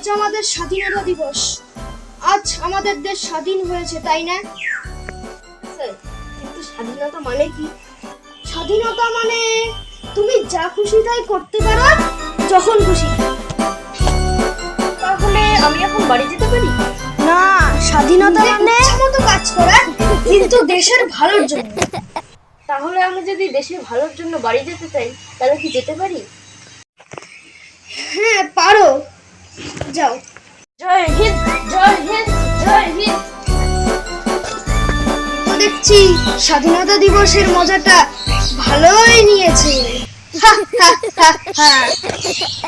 আজ আমাদের স্বাধীনতা দিবস। আজ আমাদের দেশ স্বাধীন হয়েছে তাই না? কিন্তু স্বাধীনতা মানে কি? স্বাধীনতা মানে তুমি যা খুশি তাই করতে পারো যখন খুশি। তাহলে আমি এখন বাড়ি যেতে পারি? না স্বাধীনতা মানে মতো কাজ করা কিন্তু দেশের ভালোর জন্য। তাহলে আমি যদি দেশের ভালোর জন্য বাড়ি যেতে চাই তাহলে কি যেতে পারি? হ্যাঁ পারো। যাও জয় হিন্দ জয় হিন্দ জয় হিন্দ তো দেখছি স্বাধীনতা দিবসের মজাটা ভালোই নিয়েছে।